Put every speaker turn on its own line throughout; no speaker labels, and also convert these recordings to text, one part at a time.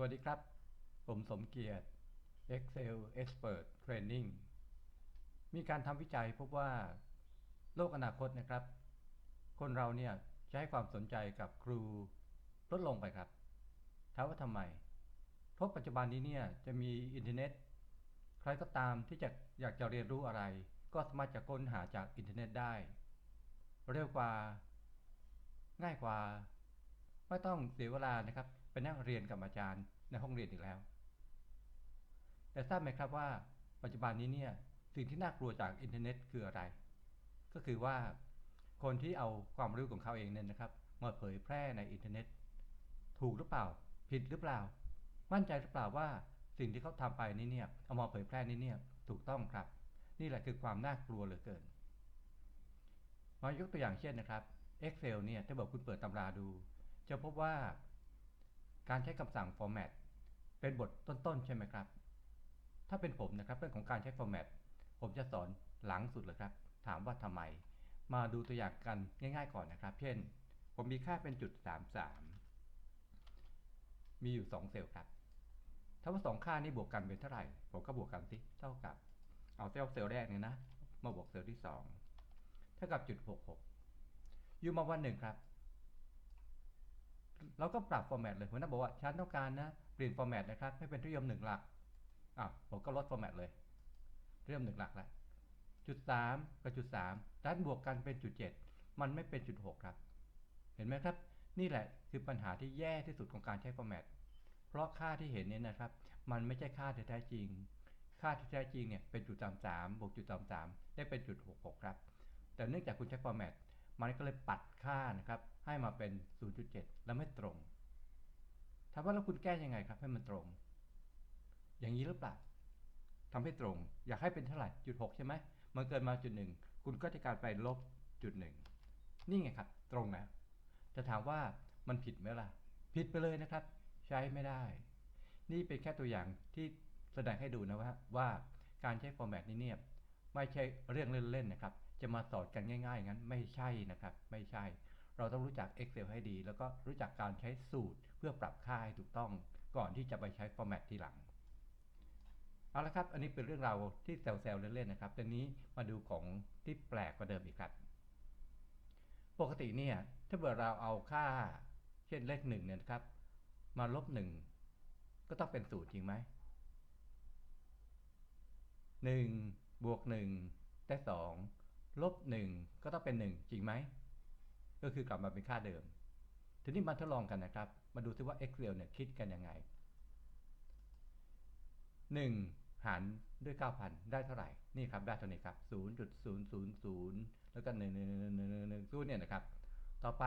วัสดีครับ ผมสมเกียรติ Excel Expert Training มีการทำวิจัยพบว่าโลกอนาคตนะครับ คนเราเนี่ยจะให้ความสนใจกับครูลดลงไปครับถามว่าทำไม เพราะปัจจุบันนี้เนี่ยจะมีอินเทอร์เน็ต ใครก็ตามที่จะอยากจะเรียนรู้อะไร ก็สามารถจะค้นหาจากอินเทอร์เน็ตได้ เร็วกว่า ง่ายกว่า ไม่ต้องเสียเวลานะครับ ไปนั่งเรียนกับอาจารย์ในห้องเรียนอีกแล้ว แต่ทราบไหมครับว่า ปัจจุบันนี้เนี่ยสิ่งที่น่ากลัวจากอินเทอร์เน็ตคืออะไร ก็คือว่าคนที่เอาความรู้ของเขาเองเนี่ยนะครับมาเผยแพร่ในอินเทอร์เน็ต ถูกหรือเปล่า ผิดหรือเปล่า มั่นใจหรือเปล่าว่าสิ่งที่เขาทำไปนี้เนี่ยเอามาเผยแพร่นี้เนี่ยถูกต้องครับ นี่แหละคือความน่ากลัวเหลือเกิน มายกตัวอย่างเช่นนะครับ Excel เนี่ยถ้าบอกคุณเปิดตำราดู จะพบว่า การใช้คำสั่ง format เป็นบทต้นๆ ใช่ไหมครับ ถ้าเป็นผมนะครับเรื่องของการใช้ format ผมจะสอนหลังสุดเลยครับ ถามว่าทำไม มาดูตัวอย่างกันง่ายๆก่อนนะครับ เช่น ผมมีค่าเป็นจุด 33 มีอยู่ 2 เซลล์ครับ ถ้าว่า 2 ค่านี้บวกกันเป็นเท่าไหร่ ผมก็บวกกันสิ เท่ากับ เอาเซลล์เซลล์แรกเนี่ยนะ มาบวกเซลล์ที่ 2 เท่ากับจุด 66 อยู่มาวันหนึ่งครับ เราก็ปรับฟอร์แมตเลยหัวหน้าบอกว่าฉันต้องการนะเปลี่ยนฟอร์แมตนะครับให้เป็นเรียมหนึ่งหลักอะผมก็ลดฟอร์แมตเลย เรียมหนึ่งหลักละจุดสามกับจุดสามดันบวกกันเป็นจุดเจ็ดมันไม่เป็นจุดหกครับ เห็นไหมครับ นี่แหละคือปัญหาที่แย่ที่สุดของการใช้ฟอร์แมตเพราะค่าที่เห็นเนี่ยนะครับ มันไม่ใช่ค่าที่แท้จริง ค่าที่แท้จริงเนี่ยเป็นจุดสามสามบวกจุดสามสามได้เป็นจุดหกหกครับ แต่เนื่องจากคุณใช้ฟอร์แมต มันก็เลยปัดค่านะครับให้มาเป็น 0.7 แล้วไม่ตรงถามว่าแล้วคุณแก้ยังไงครับให้มันตรง อย่างนี้หรือเปล่าทำให้ตรง อยากให้เป็นเท่าไหร่จุดหกใช่ไหมมันเกินมาจุดหนึ่งคุณก็จะการไปลบจุดหนึ่งนี่ไงครับ ตรงนะจะถามว่ามันผิดไหมล่ะ ผิดไปเลยนะครับ ใช้ไม่ได้ นี่เป็นแค่ตัวอย่างที่แสดงให้ดูนะว่าว่าการใช้ฟอร์แมตนี้เนี่ยไม่ใช่เรื่องเล่นๆนะครับ จะมาสอนกันง่ายๆงั้นไม่ใช่นะครับ ไม่ใช่ เราต้องรู้จัก Excel ให้ดี แล้วก็รู้จักการใช้สูตรเพื่อปรับค่าให้ถูกต้อง ก่อนที่จะไปใช้ฟอร์แมตทีหลังเอาละครับ อันนี้เป็นเรื่องราวที่แซวๆเล่นๆนะครับตอนนี้มาดูของที่แปลกกว่าเดิมอีกครับ ปกติเนี่ย ถ้าเกิดเราเอาค่า เช่นเลขหนึ่งเนี่ยครับ มาลบหนึ่งก็ต้องเป็นศูนย์จริงไหมหนึ่งบวกหนึ่งได้สอง ลบหนึ่งก็ต้องเป็นหนึ่งจริงไหม ก็คือกลับมาเป็นค่าเดิม ทีนี้มาทดลองกันนะครับ มาดูซิว่า Excel เนี่ยคิดกันยังไง 1 หารด้วย 9,000 ได้เท่าไหร่ นี่ครับ ได้เท่านี้ครับ 0.000 แล้วก็1 1 1 1 1 0เนี่ยนะครับ ต่อไป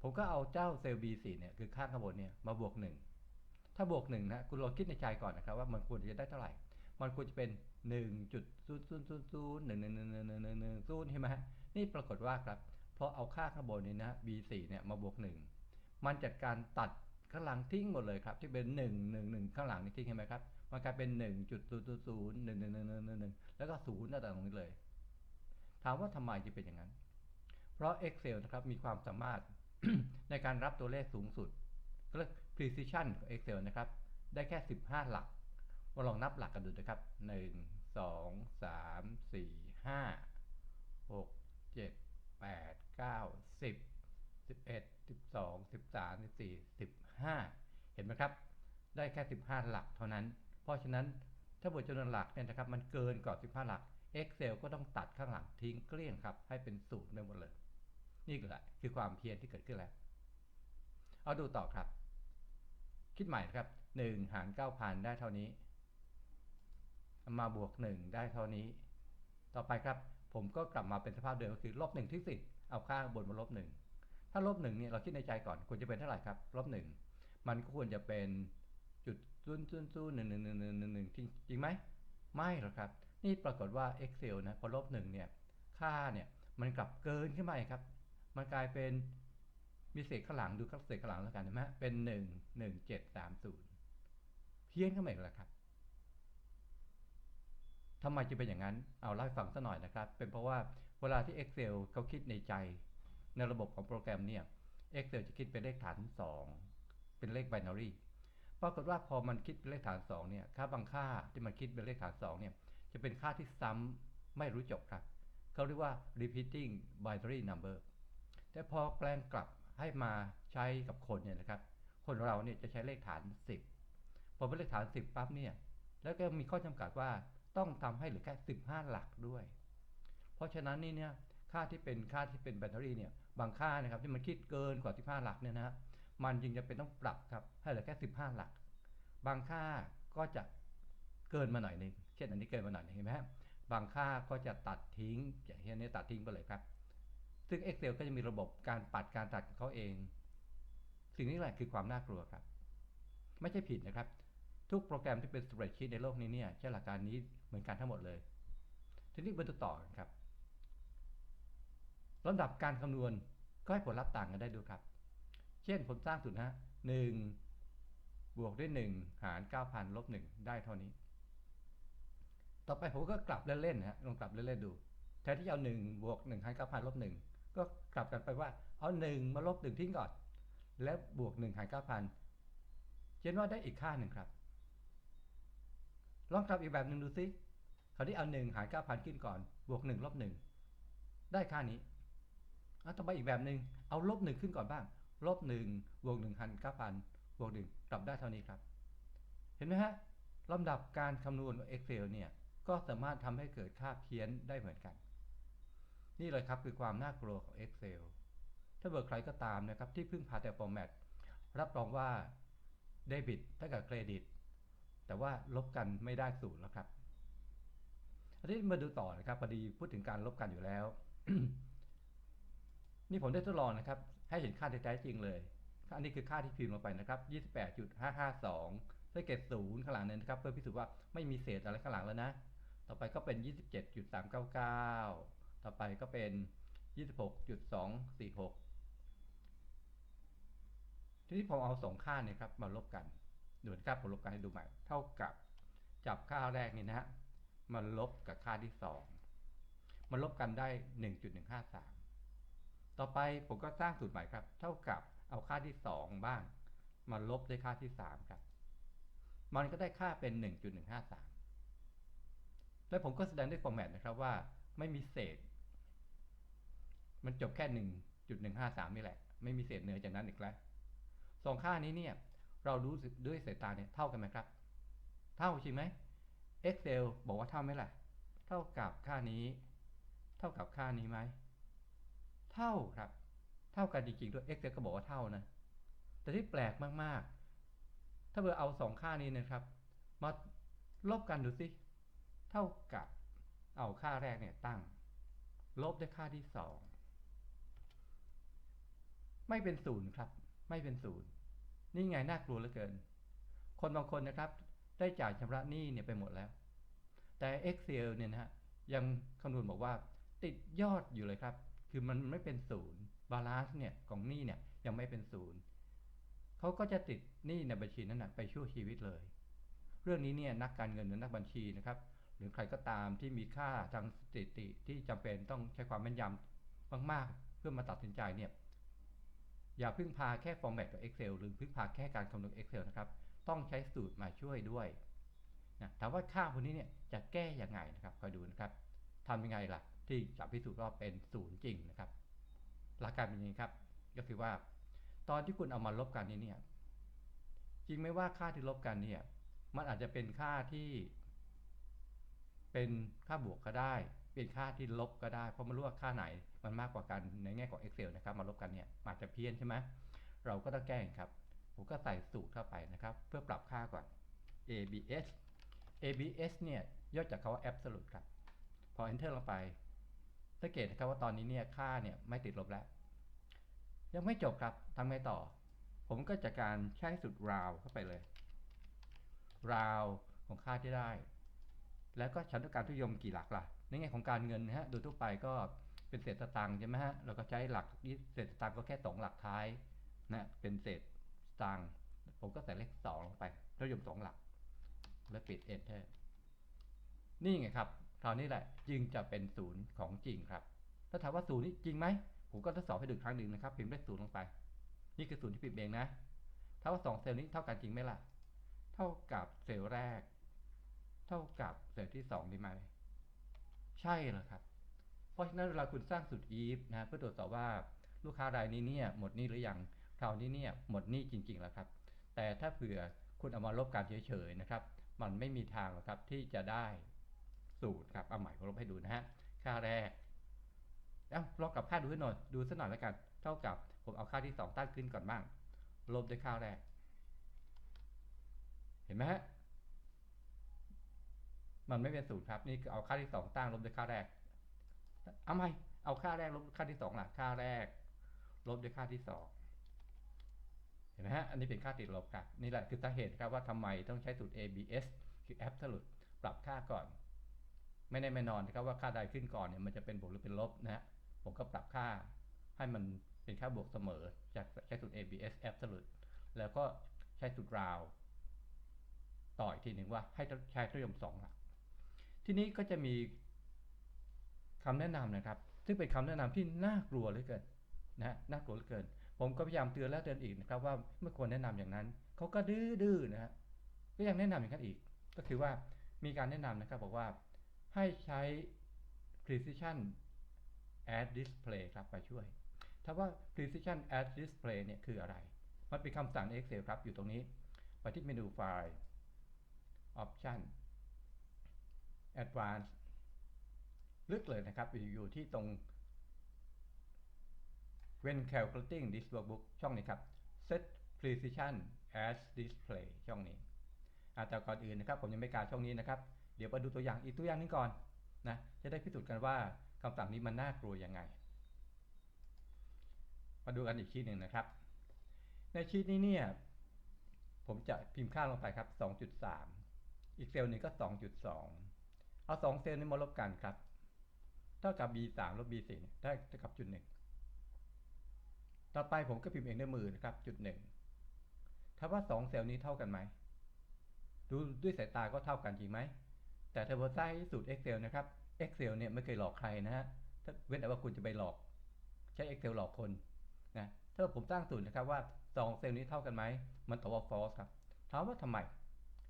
ผมก็เอาเจ้าเซลล์ B4 เนี่ย คือค่าข้างบนเนี่ย มาบวก 1 ถ้าบวก1นะ คุณลองคิดในใจก่อนนะครับว่ามันควรจะได้เท่าไหร่ มันควรจะเป็น หนึ่งจุดศูนย์ศูนย์ศูนย์ศูนย์หนึ่งหนึ่งหนึ่งหนึ่งหนึ่งหนึ่งหนึ่งศูนย์ใช่ไหมนี่ปรากฏว่าครับพอเอาค่าข้างบนนี้นะ b 4เนี่ยมาบวกหนึ่งมันจัดการตัดข้างหลังทิ้งหมดเลยครับ ที่เป็นหนึ่งหนึ่งหนึ่งข้างหลังนี่ทิ้งใช่ไหมครับมันกลายเป็นหนึ่งจุดศูนย์ศูนย์หนึ่งหนึ่งหนึ่งหนึ่งหนึ่งแล้วก็ศูนย์หน้าต่างตรงนี้เลย ถามว่าทำไมจึงเป็นอย่างนั้น เพราะ Excel นะครับมีความสามารถในการรับตัวเลขสูงสุดก็เรียก precision ของ Excel นะครับได้แค่ 15 หลัก มาลองนับหลักกันดูนะครับ 1 2 3 4 5 6 7 8 9 10 11 12 13 14 15 เห็นไหมครับ ได้แค่ 15 หลักเท่านั้น เพราะฉะนั้นถ้าบทจำนวนหลักเนี่ยนะครับ มันเกินกว่า 15 หลัก Excel ก็ต้องตัดข้างหลังทิ้งเกลี้ยงครับ ให้เป็นศูนย์ไปหมดเลย นี่แหละคือความเพียรที่เกิดขึ้นแล้ว เอาดูต่อครับ คิดใหม่ครับ 1 หาร 9,000 ได้เท่านี้ มาบวก 1 ได้เท่านี้ ต่อไปครับ ผมก็กลับมาเป็นสภาพเดิมก็คือลบ1ที่สิเอาค่าบนมาลบ1ถ้าลบ1เนี่ยเราคิดในใจก่อนควรจะเป็นเท่าไหร่ครับลบ1มันก็ควรจะเป็นจุดศูนย์ศูนย์ศูนย์หนึ่งหนึ่งหนึ่งหนึ่งหนึ่งหนึ่งจริงไหมไม่หรอกครับ นี่ปรากฏว่า Excel นะพอลบ1เนี่ยค่าเนี่ยมันกลับเกินขึ้นมาครับ มันกลายเป็นมีเศษข้างหลังดูเศษข้างหลังแล้วกันนะฮะเป็นหนึ่งหนึ่งเจ็ดสามศูนย์เพี้ยนเข้ามาอีกแล้วครับ ทำไมจะเป็นอย่างนั้น เอาเล่าให้ฟังสักหน่อยนะครับ เป็นเพราะว่าเวลาที่ Excel เขาคิดในใจ ในระบบของโปรแกรมเนี่ย Excel จะคิดเป็นเลขฐาน 2 เป็นเลขไบนารีปรากฏว่าพอมันคิดเป็นเลขฐาน 2 เนี่ย ค่าบางค่าที่มันคิดเป็นเลขฐาน 2 เนี่ย จะเป็นค่าที่ซ้ำไม่รู้จบครับ เขาเรียกว่า repeating binary number แต่พอแปลงกลับให้มาใช้กับคนเนี่ยนะครับ คนเราเนี่ยจะใช้เลขฐาน 10 พอเป็นเลขฐาน 10 ปั๊บเนี่ย แล้วก็มีข้อจำกัดว่า ต้องทำให้เหลือแค่ 15 หลักด้วย เพราะฉะนั้นนี่เนี่ยค่าที่เป็นค่าที่เป็นแบตเตอรี่เนี่ยบางค่านะครับที่มันคิดเกินกว่า 15 หลักเนี่ยนะมันจึงจะเป็นต้องปรับครับให้เหลือแค่ 15 หลัก บางค่าก็จะเกินมาหน่อยหนึงเช่นอันนี้เกินมาหน่อยหนึงเห็นไหมฮะบางค่าก็จะตัดทิ้งอย่างเช่นนี้ตัดทิ้งไปเลยครับ ซึ่ง Excel ก็จะมีระบบการปัดการตัดของเขาเอง สิ่งนี้แหละคือความน่ากลัวครับ ไม่ใช่ผิดนะครับ ทุกโปรแกรมที่เป็น spreadsheet ในโลกนี้เนี่ยใช้หลักการนี้ เหมือนกันทั้งหมดเลย ทีนี้มาดูต่อกันครับลำดับการคำนวณก็ให้ผลลัพธ์ต่างกันได้ดูครับ เช่นผมสร้างสูตรนะฮะหนึ่งบวกด้วยหนึ่งหารเก้าพันลบหนึ่งได้เท่านี้ ต่อไปผมก็กลับเล่นๆนะฮะลองกลับเล่นๆดู แทนที่จะเอาหนึ่งบวกหนึ่งหารเก้าพันลบหนึ่งก็กลับกันไปว่าเอาหนึ่งมาลบหนึ่งทิ้งก่อน แล้วบวกหนึ่งหารเก้าพันเช่นว่าได้อีกค่าหนึ่งครับ ลองกลับอีกแบบหนึ่งดูซิคราวนี้เอาหนึ่งหารเก้าพันขึ้นก่อน บวกหนึ่งลบหนึ่งได้ค่านี้เอาต่อไปอีกแบบหนึ่งเอาลบหนึ่งขึ้นก่อนบ้างลบหนึ่งบวกหนึ่งหารเก้าพันบวกหนึ่งกลับได้เท่านี้ครับ เห็นไหมฮะลำดับการคำนวณของ Excel เนี่ยก็สามารถทำให้เกิดค่าเพี้ยนได้เหมือนกัน นี่เลยครับคือความน่ากลัวของ Excel ถ้าเบอร์ใครก็ตามนะครับที่พึ่งพาแต่ฟอร์แมตรับรองว่าเดบิตเท่ากับเครดิต แต่ว่าลบกันไม่ได้ศูนย์แล้วครับอันนี้มาดูต่อนะครับพอดีพูดถึงการลบกันอยู่แล้ว นี่ผมได้ทดลองนะครับ ให้เห็นค่าที่แท้จริงเลยอันนี้คือค่าที่พิมพ์ลงไปนะครับ 28.552ด้วยเกรดศูนย์ข้างหลังนี่ยนะครับ เพื่อพิสูจน์ว่าไม่มีเศษอะไรข้างหลังแล้วนะ ต่อไปก็เป็น 27.399 ต่อไปก็เป็น 26.246 ทีนี้ผมเอาสองค่าเนี่ยครับมาลบกัน ดูนครับผมลบกันให้ดูใหม่ เท่ากับจับค่าแรกนี่นะฮะมาลบกับค่าที่สองมาลบกันได้ 1.153 ต่อไปผมก็สร้างสูตรใหม่ครับ เท่ากับเอาค่าที่สองบ้างมาลบด้วยค่าที่สามครับ มันก็ได้ค่าเป็น 1.153 แล้วผมก็แสดงด้วยฟอร์แมตนะครับว่าไม่มีเศษ มันจบแค่ 1.153 นี่แหละ ไม่มีเศษเหนือจากนั้นอีกแล้วสองค่านี้เนี่ย เรารู้สึกด้วยสายตาเนี่ยเท่ากันไหมครับ เท่าจริงไหม Excel บอกว่าเท่าไหมล่ะ เท่ากับค่านี้ เท่ากับค่านี้ไหม เท่าครับ เท่ากันจริงๆด้วย Excel ก็บอกว่าเท่านะ แต่ที่แปลกมากๆ ถ้าเบอร์เอาสองค่านี้นะครับ มาลบกันดูสิ เท่ากับ เอาค่าแรกเนี่ยตั้ง ลบด้วยค่าที่สองไม่เป็นศูนย์ครับ ไม่เป็นศูนย์ นี่ไงน่ากลัวเหลือเกิน คนบางคนนะครับ ได้จ่ายชำระหนี้เนี่ยไปหมดแล้ว แต่ Excel เนี่ยนะฮะยังคำนวณบอกว่าติดยอดอยู่เลยครับ คือมันไม่เป็นศูนย์บาลานซ์เนี่ยของหนี้เนี่ยยังไม่เป็นศูนย์เขาก็จะติดหนี้ในบัญชีนั้นนะไปชั่วชีวิตเลย เรื่องนี้เนี่ยนักการเงินหรือนักบัญชีนะครับ หรือใครก็ตามที่มีค่าทางสถิติที่จำเป็นต้องใช้ความแม่นยำมาก ๆ เพื่อมาตัดสินใจเนี่ย อย่าพึ่งพาแค่ฟอร์แมตกับ Excel หรือพึ่งพาแค่การคำนวณ Excel นะครับ ต้องใช้สูตรมาช่วยด้วยนะถามว่าค่าพวกนี้เนี่ยจะแก้ยังไงนะครับคอยดูนะครับทำยังไงล่ะ ที่จะพิสูจน์ว่าเป็นศูนย์จริงนะครับ หลักการเป็นย่างนี้ครับ ก็คือว่า ตอนที่คุณเอามาลบกันนี้เนี่ย จริงไหมว่าค่าที่ลบกันเนี่ย มันอาจจะเป็นค่าที่ เป็นค่าบวกก็ได้ เป็นค่าที่ลบก็ได้ เพราะไม่รู้ว่าค่าไหน มันมากกว่ากันในแง่ของ Excel นะครับมาลบกันเนี่ยอาจจะเพี้ยนใช่ไหมเราก็ต้องแก้ครับ ผมก็ใส่สูตรเข้าไปนะครับ เพื่อปรับค่าก่อน ABS ABS เนี่ยย่อจากคาว่า absolute ครับ พอ enter ลงไปสังเกตนะครับว่าตอนนี้เนี่ยค่าเนี่ยไม่ติดลบแล้ว ยังไม่จบครับทำไงต่อ ผมก็จะการใช้สูตร round เข้าไปเลย round ของค่าที่ได้ แล้วก็ฉันต้องการทุยมกี่หลักล่ะ ในแง่ของการเงินนะฮะ โดยทั่วไปก็ เป็นเศษสตางค์ใช่ไหมฮะเราก็ใช้หลักนี้เศษสตางค์ก็แค่สองหลักท้ายนะเป็นเศษสตางค์ผมก็ใส่เลขสองลงไปทุยมสองหลัก แล้วปิด enter นี่ไงครับคราวนี้แหละจึงจะเป็นศูนย์ของจริงครับถ้าถามว่าศูนย์นี้จริงไหมผมก็ทดสอบให้ดูครั้งหนึ่งนะครับพิมพ์เลขศูนย์ลงไป นี่คือศูนย์ที่พิมพ์เองนะถ้าว่าสองเซลล์นี้เท่ากันจริงไหมล่ะ เท่ากับเซลล์แรก เท่ากับเซลล์ที่สองดีไหมใช่แล้วครับ เพราะฉะนั้นเวลาคุณสร้างสุด if นะเพื่อตรวจสอบว่าลูกค้ารายนี้เนี่ยหมดหนี้หรือยังคราวนี้เนี่ยหมดหนี้จริง ๆ แล้วครับ แต่ถ้าเผื่อคุณเอามาลบกันเฉยๆนะครับ มันไม่มีทางหรอกครับที่จะได้สูตรครับเอาใหม่ผมลบให้ดูนะฮะค่าแรกเอ้าลองกับค่าดูให้หน่อยดูสักหน่อยแล้วกัน เท่ากับผมเอาค่าที่ 2 ตั้งขึ้นก่อนบ้างลบด้วยค่าแรก เห็นไหมฮะมันไม่เป็นสูตรครับนี่คือเอาค่าที่ 2 ตั้งลบด้วยค่าแรก เอาไหมเอาค่าแรกลบค่าที่2ล่ะ ค่าแรก ลบด้วยค่าที่2เห็นไหมฮะ อันนี้เป็นค่าติดลบครับนี่แหละคือสาเหตุครับว่าทำไมต้องใช้สูตร ABS คือ absolute ปรับค่าก่อน ไม่แน่ไม่นอนนะครับว่าค่าใดขึ้นก่อนเนี่ยมันจะเป็นบวกหรือเป็นลบนะฮะผมก็ปรับค่าให้มันเป็นค่าบวกเสมอ จากใช้สูตร ABS absolute แล้วก็ใช้สูตร round ต่ออีกทีหนึ่งว่าให้ใช้ทศนิยม2หลัก ทีนี้ก็จะมี คำแนะนำนะครับ ซึ่งเป็นคำแนะนำที่น่ากลัวเหลือเกินนะน่ากลัวเหลือเกิน ผมก็พยายามเตือนแล้วเตือนอีกนะครับว่าไม่ควรแนะนำอย่างนั้น เขาก็ดื้อๆนะฮะก็ยังแนะนำอย่างนั้นอีก ก็คือว่ามีการแนะนำนะครับบอกว่าให้ใช้ precision add display ครับไปช่วย ถ้าว่า precision add display เนี่ยคืออะไร มันเป็นคำสั่ง Excel ครับอยู่ตรงนี้ ไปที่เมนูไฟล์ option advanced ลึกเลยนะครับ อยู่ที่ตรง when calculating this workbook ช่องนี้ครับ set precision as display ช่องนี้แต่ก่อนอื่นนะครับ ผมยังไม่กล้าช่องนี้นะครับ เดี๋ยวมาดูตัวอย่างอีกตัวอย่างนึงก่อนนะจะได้พิสูจน์กันว่าคำสั่งนี้มันน่ากลัวยังไง มาดูกันอีกชีตหนึ่งนะครับ ในชีตนี้เนี่ยผมจะพิมพ์ค่าลงไปครับ 2.3 อีกเซลล์หนึ่งก็ 2.2 เอา 2 เซลล์นี้มาลบกันครับ เท่ากับ B3 ลบ B4 ได้เท่ากับจุดหนึ่งต่อไปผมก็พิมพ์เองด้วยมือนะครับ จุดหนึ่งถ้าว่า2เซลล์นี้เท่ากันไหมดูด้วยสายตาก็เท่ากันจริงไหม แต่ถ้าพอใช้สูตร Excel นะครับ Excel เนี่ยไม่เคยหลอกใครนะฮะถ้าเว้นแต่ว่าคุณจะไปหลอก ใช้ Excel หลอกคนนะถ้าผมตั้งสูตรนะครับว่า2เซลล์นี้เท่ากันไหม มันตอบว่า false ครับถามว่าทำไม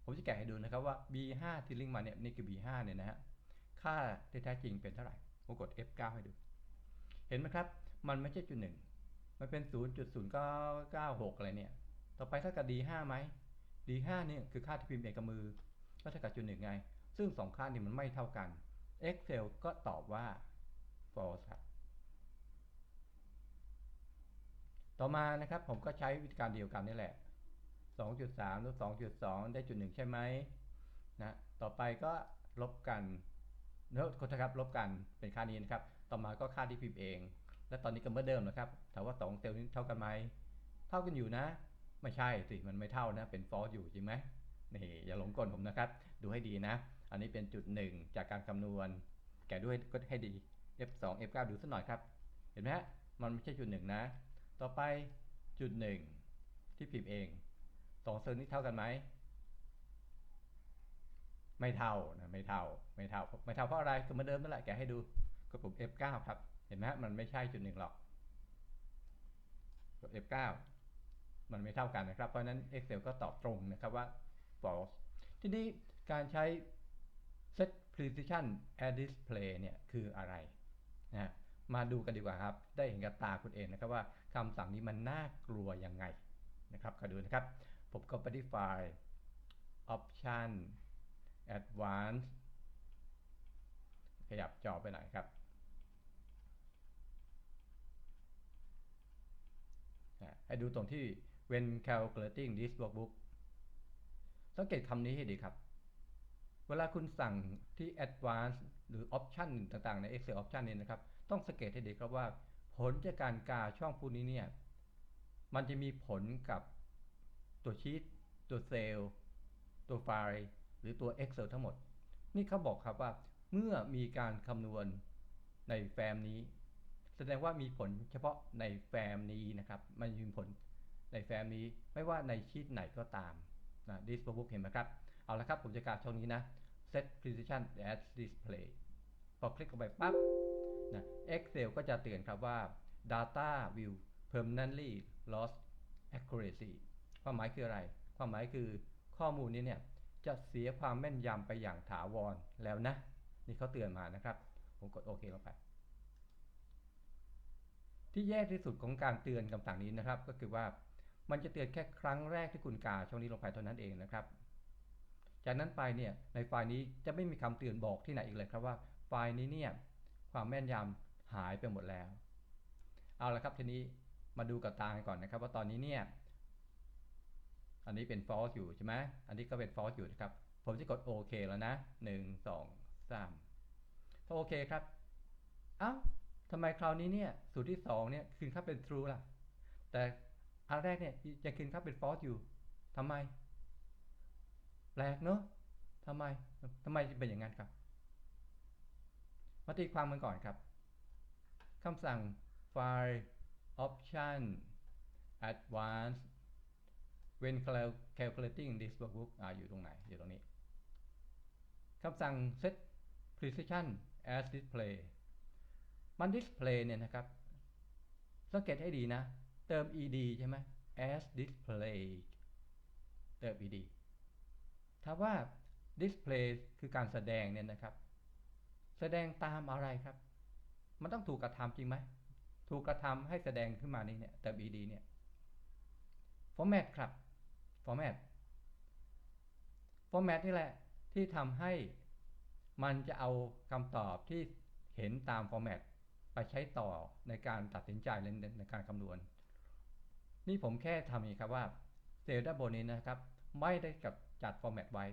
ผมจะแกะให้ดูนะครับว่า B5 ที่ลิงก์มาเนี่ยนี่คือ B5 เนี่ยนะฮะค่าที่แท้จริงเป็นเท่าไหร่ ผมกด F9 ให้ดู เห็นไหมครับ มันไม่ใช่จุดหนึ่งมันเป็น 0.0996 อะไรเนี่ย ต่อไปเท่ากับ D5 ไหม D5 เนี่ยคือค่าที่พิมพ์เองกับมือ ก็เท่ากับจุดหนึ่งไง ซึ่งสองค่านี้มันไม่เท่ากัน Excel ก็ตอบว่า false ครับต่อมานะครับผมก็ใช้วิธีการเดียวกันนี่แหละ 2.3ลบ2.2 ได้จุดหนึ่งใช่ไหมนะ ต่อไปก็ลบกัน เนื้อคนนะครับลบกันเป็นค่านี้นะครับ ต่อมาก็ค่าที่พิมพ์เอง และตอนนี้ก็เหมือนเดิมนะครับ ถามว่า2เซลล์นี้เท่ากันไหม เท่ากันอยู่นะ ไม่ใช่สิ มันไม่เท่านะ เป็น false อยู่จริงไหมนี่อย่าหลงกลผมนะครับ ดูให้ดีนะ อันนี้เป็นจุดหนึ่งจากการคำนวณ แกด้วยก็ให้ดี F2 F9 ดูสักหน่อยครับ เห็นไหมฮะ มันไม่ใช่จุดหนึ่งนะ ต่อไปจุดหนึ่งที่พิมพ์เองสองเซลล์นี้เท่ากันไหม ไม่เท่านะไม่เท่าไม่เท่าไม่เท่าเพราะอะไรก็เหมือนเดิมนั่นแหละแกให้ดูก็ปุ่ม F9 ครับ เห็นไหมฮะมันไม่ใช่จุดหนึ่งหรอกกด F9 มันไม่เท่ากันนะครับ เพราะนั้น Excel ก็ตอบตรงนะครับว่า false ทีนี้การใช้ set precision add display เนี่ยคืออะไรนะมาดูกันดีกว่าครับ ได้เห็นกับตาคุณเองนะครับว่าคำสั่งนี้มันน่ากลัวยังไงนะครับก็ดูนะครับ ผมก็ไปที่ไฟล์ option advanced ขยับจอไปหน่อยครับให้ดูตรงที่ when calculating this workbook สังเกตคำนี้ให้ดีครับ เวลาคุณสั่งที่ advanced หรือ option ต่างๆ ใน Excel option นี้นะครับ ต้องสังเกตให้ดีครับว่า ผลจากการกาช่องพวกนี้เนี่ย มันจะมีผลกับตัวชีตตัวเซลล์ ตัวไฟล์ หรือตัว Excel ทั้งหมด นี่เขาบอกครับว่าเมื่อมีการคำนวณในแฟ้มนี้ แสดงว่ามีผลเฉพาะในแฟ้มนี้นะครับ มันมีผลในแฟ้มนี้ไม่ว่าในชีตไหนก็ตามนะ this book เห็นไหมครับ เอาละครับ ผมจะการช่องนี้นะ set precision as display พอคลิกเข้าไปปั๊บนะ Excel ก็จะเตือนครับว่า data will permanently lost accuracy ความหมายคืออะไร ความหมายคือข้อมูลนี้เนี่ย จะเสียความแม่นยำไปอย่างถาวรแล้วนะ นี่เขาเตือนมานะครับ ผมกดโอเคลงไป ที่แย่ที่สุดของการเตือนคำสั่งนี้นะครับ ก็คือว่ามันจะเตือนแค่ครั้งแรกที่คุณกาช่องนี้ลงไปเท่านั้นเองนะครับ จากนั้นไปเนี่ยในไฟล์นี้จะไม่มีคำเตือนบอกที่ไหนอีกเลยครับว่าไฟล์นี้เนี่ยความแม่นยำหายไปหมดแล้ว เอาละครับทีนี้มาดูกับตากันก่อนนะครับ ว่าตอนนี้เนี่ย อันนี้เป็น false อยู่ใช่ไหมอันนี้ก็เป็น false อยู่นะครับ ผมจะกดโอเคแล้วนะหนึ่งสองสามพอโอเคครับ เอ้าทำไมคราวนี้เนี่ย สูตรที่สองเนี่ยคืนค่าเป็น true ล่ะ แต่อันแรกเนี่ยยังคืนค่าเป็น false อยู่ทำไม แปลกเนอะทำไมทำไมเป็นอย่างนั้นครับ มาตีความกันก่อนครับคำสั่ง file option advanced when calculating this workbook อ่าอยู่ตรงไหน อยู่ตรงนี้คำสั่ง set precision as display มัน display เนี่ยนะครับ สังเกตให้ดีนะ เติม ed ใช่ไหม as display เติม ed ถ้าว่า display คือการแสดงเนี่ยนะครับ แสดงตามอะไรครับ มันต้องถูกกระทำจริงไหม ถูกกระทำให้แสดงขึ้นมานี่เนี่ย เติม ed เนี่ย format ครับ format format นี่แหละที่ทำให้มันจะเอาคำตอบที่เห็นตาม format ไปใช้ต่อในการตัดสินใจในการคำนวณ นี่ผมแค่ทำอย่างนี้ครับว่าเซลล์ด้านบนนี้นะครับ ไม่ได้กับจัด format ไว้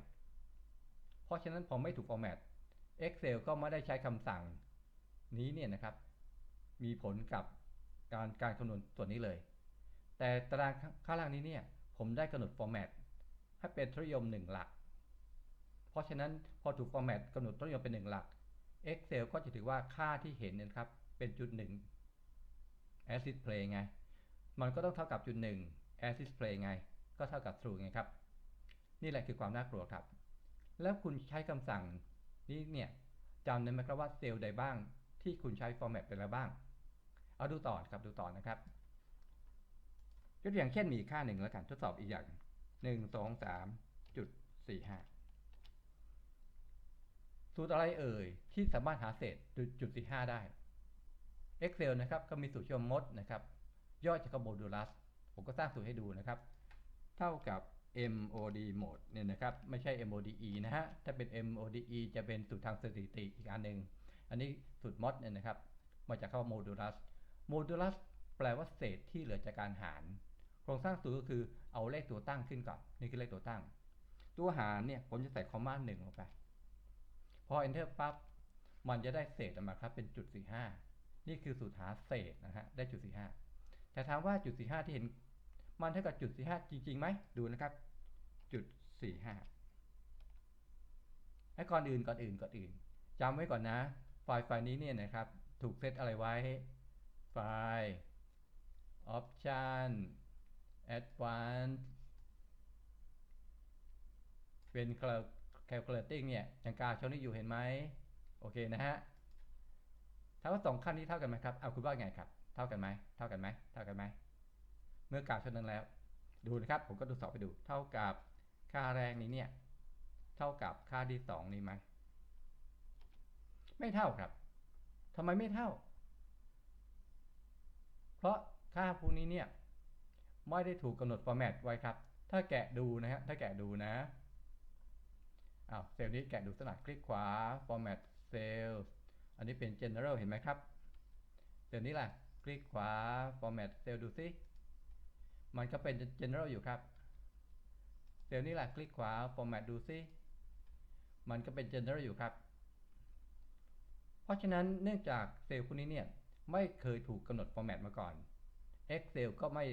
เพราะฉะนั้นผมไม่ถูก format Excel ก็ไม่ได้ใช้คำสั่งนี้เนี่ยนะครับ มีผลกับการการคำนวณส่วนนี้เลย แต่ตารางข้างล่างนี้เนี่ย ผมได้กำหนด format ให้เป็นทศนิยม 1 หลัก เพราะฉะนั้นพอถูก format กำหนดทศนิยมเป็น 1 หลัก Excel ก็จะถือว่าค่าที่เห็นเนี่ยครับเป็นจุดหนึ่ง as display ไง มันก็ต้องเท่ากับจุดหนึ่ง as display ไง ก็เท่ากับ true ไงครับ นี่แหละคือความน่ากลัวครับ แล้วคุณใช้คำสั่งนี้เนี่ยจำได้ไหมครับว่าเซลล์ใดบ้างที่คุณใช้ format ไปแล้วบ้าง เอาดูต่อครับดูต่อนะครับ ยกตัวอย่างเช่นมีค่าหนึ่งแล้วกันทดสอบอีกอย่างหนึ่งสองสามจุดสี่ห้าสูตรอะไรเอ่ย ที่สามารถหาเศษจุดสี่ห้าได้ Excel นะครับก็มีสูตรชื่อมดนะครับย่อจากโมดูลัสผมก็สร้างสูตรให้ดูนะครับ เท่ากับ MOD mode เนี่ยนะครับ ไม่ใช่ MODE นะฮะ ถ้าเป็น MODE จะเป็นสูตรทางสถิติอีกอันหนึ่งอันนี้สูตรมดเนี่ยนะครับ มาจากคำว่า modulus modulus แปลว่าเศษที่เหลือจากการหาร รงสร้างสูตรก็คือเอาเลขตัวตั้งขึ้นก่อน นี่คือเลขตัวตั้ง ตัวหารเนี่ยผมจะใส่คอมมาส์หนึ่งลงไป พอ enter ปั๊บ มันจะได้เศษออกมาครับ เป็นจุด45นี่คือสูตรหาเศษนะฮะ ได้จุด45แต่ถามว่าจุด45ที่เห็น มันเท่ากับจุด45จริงๆไหม ดูนะครับ จุด45ไอ้ก่อนอื่นก่อนอื่นก่อนอื่นจำไว้ก่อนนะ ไฟล์ไฟล์นี้เนี่ยนะครับ ถูกเซตอะไรไว้ ไฟล์ option advanced เป็น calculating เนี่ยยังกาช่องนี้อยู่เห็นไหมโอเคนะฮะถ้าว่าสองขั้นนี้เท่ากันไหมครับเอาคุณว่าไงครับ เท่ากันไหมเท่ากันไหมเท่ากันไหมเมื่อกาช่องนั้นแล้ว ดูนะครับผมก็ทดสอบไปดู เท่ากับค่าแรงนี้เนี่ยเท่ากับค่าที่สองนี้ไหมไม่เท่าครับทำไมไม่เท่า เพราะค่าพวกนี้เนี่ย ไม่ได้ถูกกำหนด format ไว้ครับ ถ้าแกะดูนะฮะ ถ้าแกะดูนะอ้าวเซลล์นี้แกะดูสนัดคลิกขวา format cell อันนี้เป็น general เห็นไหมครับเซลล์นี้ล่ะ คลิกขวา format cell ดูซิ มันก็เป็น general อยู่ครับเซลล์นี้ล่ะ คลิกขวา format ดูซิ มันก็เป็น general อยู่ครับ เพราะฉะนั้นเนื่องจากเซลล์พวกนี้เนี่ย ไม่เคยถูกกำหนด format มาก่อน Excel ก็ไม่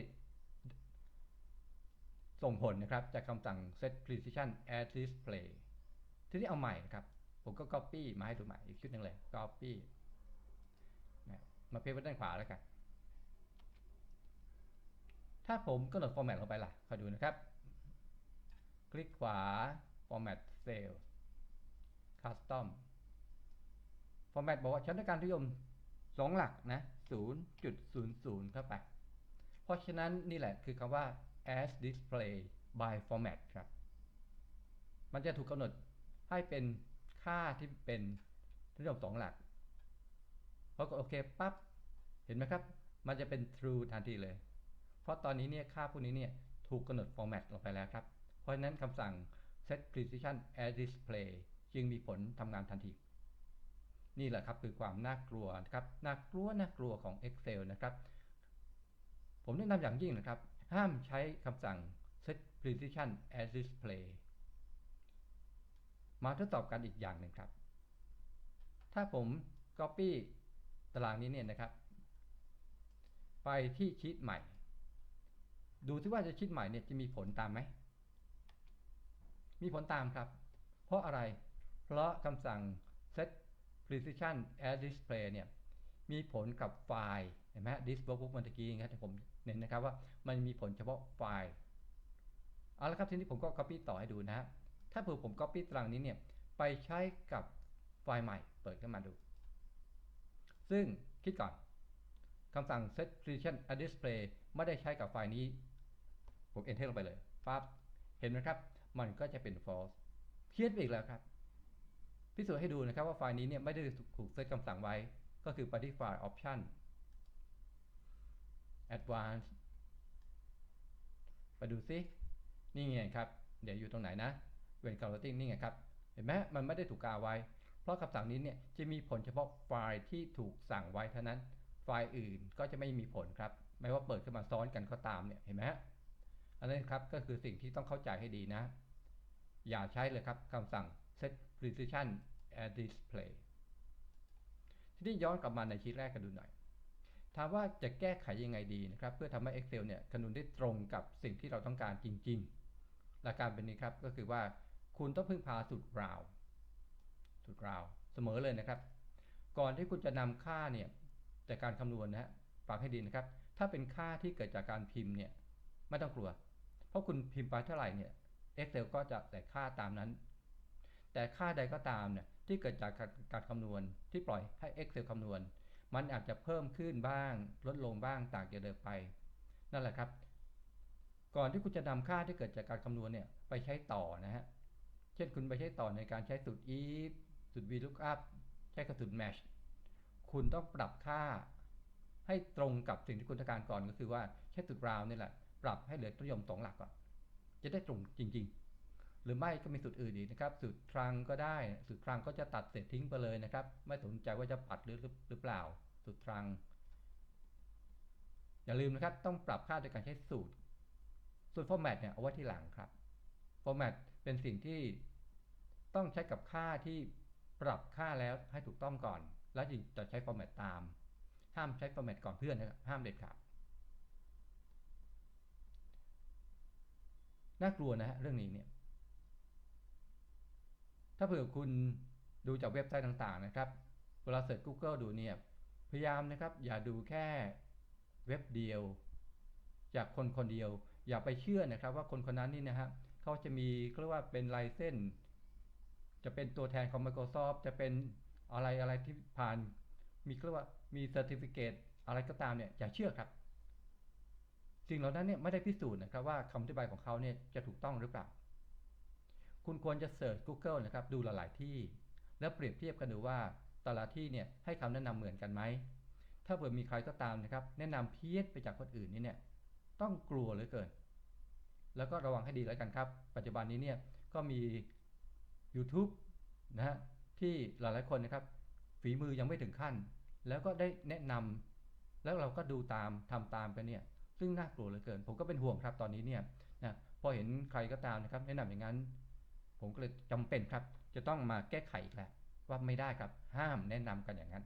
ส่งผลนะครับจากคำสั่ง set precision as display ทีนี้เอาใหม่นะครับ ผมก็ copy มาให้ดูใหม่อีกชุดหนึ่งเลย copy นะมาเพจไว้ด้านขวาแล้วกัน ถ้าผมกำหนด format ลงไปล่ะคอยดูนะครับ คลิกขวา format cell custom format บอกว่าฉันต้องการทุยมสองหลักนะ0.00 เข้าไป เพราะฉะนั้นนี่แหละคือคำว่า as display by format ครับ มันจะถูกกำหนดให้เป็นค่าที่เป็นนิยมสองหลักพอกดโอเคปั๊บ เห็นไหมครับ มันจะเป็น true ทันทีเลย เพราะตอนนี้เนี่ยค่าพวกนี้เนี่ยถูกกำหนด format ลงไปแล้วครับ เพราะฉะนั้นคำสั่ง set precision as display จึงมีผลทำงานทันที นี่แหละครับคือความน่ากลัวนะครับ น่ากลัวน่ากลัวของ Excel นะครับ ผมแนะนำอย่างยิ่งนะครับ ห้ามใช้คำสั่ง set precision as display มาทดสอบกันอีกอย่างหนึ่งครับ ถ้าผม copy ตารางนี้เนี่ยนะครับ ไปที่ชีตใหม่ ดูที่ว่าจะชีตใหม่เนี่ยจะมีผลตามไหม มีผลตามครับ เพราะอะไร เพราะคำสั่ง set precision as display เนี่ย มีผลกับไฟล์ ห็นไหม this workbook เมื่อกี้นะครับผมเน้นนะครับว่ามันมีผลเฉพาะไฟล์เอาละครับทีนี้ผมก็ copy ต่อให้ดูนะฮะถ้าเผื่อผม copy ตารางนี้เนี่ยไปใช้กับไฟล์ใหม่เปิดขึ้นมาดู ซึ่งคิดก่อนคำสั่ง set precision a display ไม่ได้ใช้กับไฟล์นี้ ผม enter ลงไปเลยปั๊บเห็นไหมครับ มันก็จะเป็น false เพี้ยนไปอีกแล้วครับ พิสูจน์ให้ดูนะครับว่าไฟล์นี้เนี่ยไม่ได้ถูกเซตคำสั่งไว้ ก็คือไปที่ไฟล์ option advanced ไปดูซินี่ไงครับ เดี๋ยวอยู่ตรงไหนนะ when converting นี่ไงครับ เห็นไหมมันไม่ได้ถูกกาไว้ เพราะคำสั่งนี้เนี่ยจะมีผลเฉพาะไฟล์ที่ถูกสั่งไว้เท่านั้น ไฟล์อื่นก็จะไม่มีผลครับ ไม่ว่าเปิดขึ้นมาซ้อนกันก็ตามเนี่ย เห็นไหมฮะอันนี้ครับก็คือสิ่งที่ต้องเข้าใจให้ดีนะ อย่าใช้เลยครับคำสั่ง set precision as display ทีนี้ย้อนกลับมาในชีตแรกกันดูหน่อย ถามว่าจะแก้ไขยังไงดีนะครับ เพื่อทำให้ Excel เนี่ยคำนวณได้ตรงกับสิ่งที่เราต้องการจริง ๆ หลักการเป็นนี้ครับก็คือว่าคุณต้องพึ่งพาสูตรราวสูตรราวเสมอเลยนะครับ ก่อนที่คุณจะนำค่าเนี่ยจากการคำนวณนะฮะฟังให้ดีนะครับ ถ้าเป็นค่าที่เกิดจากการพิมพ์เนี่ยไม่ต้องกลัว เพราะคุณพิมพ์ไปเท่าไหร่เนี่ย Excel ก็จะแต่ค่าตามนั้น แต่ค่าใดก็ตามเนี่ยที่เกิดจากการคำนวณที่ปล่อยให้ Excel คำนวณ มันอาจจะเพิ่มขึ้นบ้าง ลดลงบ้างต่างจากเดิมไป นั่นแหละครับ ก่อนที่คุณจะนำค่าที่เกิดจากการคำนวณเนี่ยไปใช้ต่อนะฮะ เช่นคุณไปใช้ต่อในการใช้สูตร if สูตร VLOOKUP ใช้กับสูตร match คุณต้องปรับค่าให้ตรงกับสิ่งที่คุณต้องการก่อนก็คือว่าใช้สูตร round นี่แหละ ปรับให้เหลือตัวยมสองหลักก่อนจะได้ตรงจริง ๆ หรือไม่ก็มีสูตรอื่นอีกนะครับสูตรทรังก็ได้สูตรทรังก็จะตัดเศษทิ้งไปเลยนะครับ ไม่สนใจว่าจะปัดหรือหรือเปล่าสูตรทรังอย่าลืมนะครับต้องปรับค่าโดยการใช้สูตร ส่วน format เนี่ยเอาไว้ที่หลังครับ format เป็นสิ่งที่ต้องใช้กับค่าที่ปรับค่าแล้วให้ถูกต้องก่อน แล้วจึงจะใช้ format ตาม ห้ามใช้ format ก่อนเพื่อนนะครับห้ามเด็ดขาดน่ากลัวนะฮะเรื่องนี้เนี่ย ถ้าเผื่อคุณดูจากเว็บไซต์ต่างๆนะครับ เวลาเสิร์ช Google ดูเนี่ย พยายามนะครับ อย่าดูแค่เว็บเดียว จากคนคนเดียว อย่าไปเชื่อนะครับ ว่าคนคนนั้นนี่นะฮะเขาจะมีเรียกว่าเป็นลายเส้น จะเป็นตัวแทนของ Microsoft จะเป็นอะไรอะไรที่ผ่าน มีเรียกว่ามี Certificate อะไรก็ตามเนี่ยอย่าเชื่อครับ สิ่งเหล่านั้นเนี่ยไม่ได้พิสูจน์นะครับว่าคำอธิบายของเขาเนี่ยจะถูกต้องหรือเปล่า คุณควรจะเสิร์ช Google นะครับดูหลาย ๆ ที่ แล้วเปรียบเทียบกันดูว่าแต่ละที่เนี่ยให้คำแนะนำเหมือนกันไหม ถ้าเผื่อมีใครก็ตามนะครับ แนะนำเพี้ยนไปจากคนอื่นนี่เนี่ยต้องกลัวเหลือเกิน แล้วก็ระวังให้ดีแล้วกันครับ ปัจจุบันนี้เนี่ยก็มี YouTube นะฮะที่หลายๆคนนะครับ ฝีมือยังไม่ถึงขั้น แล้วก็ได้แนะนำแล้วเราก็ดูตามทำตามกันเนี่ยซึ่งน่ากลัวเหลือเกิน ผมก็เป็นห่วงครับตอนนี้เนี่ยนะพอเห็นใครก็ตามนะครับ แนะนำอย่างนั้น ผมก็เลยจำเป็นครับ จะต้องมาแก้ไขอีกแล้วว่าไม่ได้ครับห้ามแนะนำกันอย่างนั้น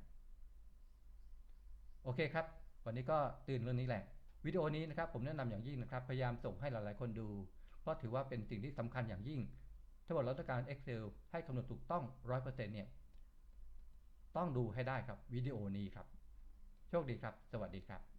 โอเคครับ วันนี้ก็ตื่นเรื่องนี้แหละ วิดีโอนี้นะครับผมแนะนำอย่างยิ่งนะครับ พยายามส่งให้หลายๆ คนดู เพราะถือว่าเป็นสิ่งที่สำคัญอย่างยิ่ง ถ้าบอกเราต้องการ Excel ให้คำนวณถูกต้อง 100%เนี่ยต้องดูให้ได้ครับวิดีโอนี้ครับ โชคดีครับ สวัสดีครับ